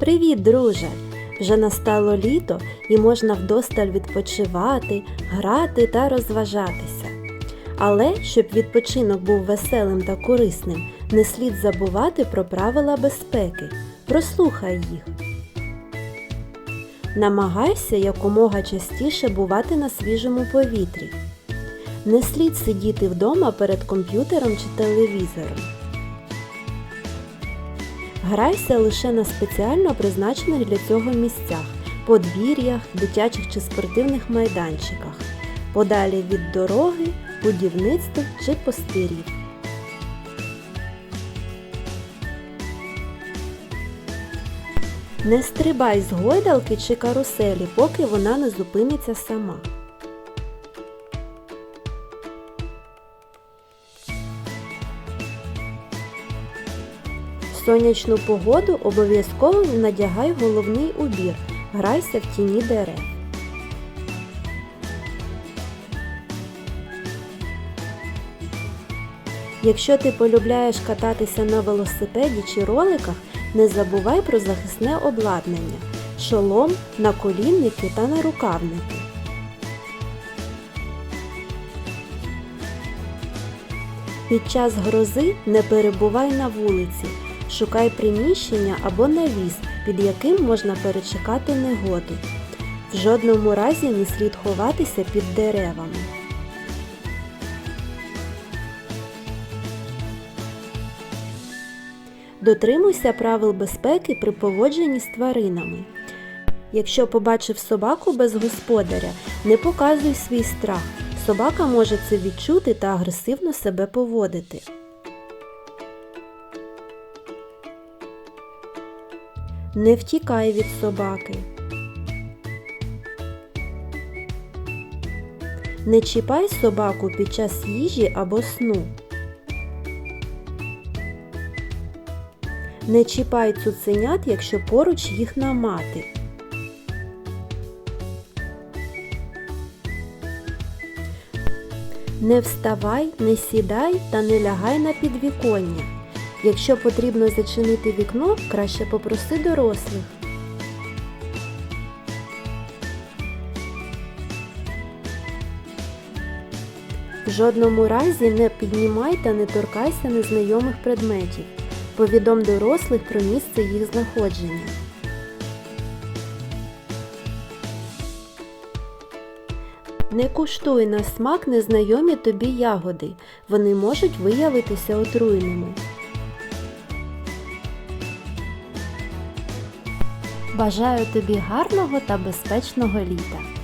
Привіт, друже! Вже настало літо і можна вдосталь відпочивати, грати та розважатися. Але щоб відпочинок був веселим та корисним, не слід забувати про правила безпеки. Прослухай їх. Намагайся якомога частіше бувати на свіжому повітрі. Не слід сидіти вдома перед комп'ютером чи телевізором. Грайся лише на спеціально призначених для цього місцях, подвір'ях, дитячих чи спортивних майданчиках, подалі від дороги, будівництв чи пустирів. Не стрибай з гойдалки чи каруселі, поки вона не зупиниться сама. Сонячну погоду обов'язково надягай головний убір, грайся в тіні дерев. Якщо ти полюбляєш кататися на велосипеді чи роликах, не забувай про захисне обладнання, шолом, наколінники та нарукавники. Під час грози не перебувай на вулиці, шукай приміщення або навіс, під яким можна перечекати негоду. В жодному разі не слід ховатися під деревами. Дотримуйся правил безпеки при поводженні з тваринами. Якщо побачив собаку без господаря, не показуй свій страх. Собака може це відчути та агресивно себе поводити. Не втікай від собаки. Не чіпай собаку під час їжі або сну. Не чіпай цуценят, якщо поруч їхня мати. Не вставай, не сідай та не лягай на підвіконня. Якщо потрібно зачинити вікно, краще попроси дорослих. В жодному разі не піднімай та не торкайся незнайомих предметів. Повідом дорослих про місце їх знаходження. Не куштуй на смак незнайомі тобі ягоди. Вони можуть виявитися отруйними. Бажаю тобі гарного та безпечного літа!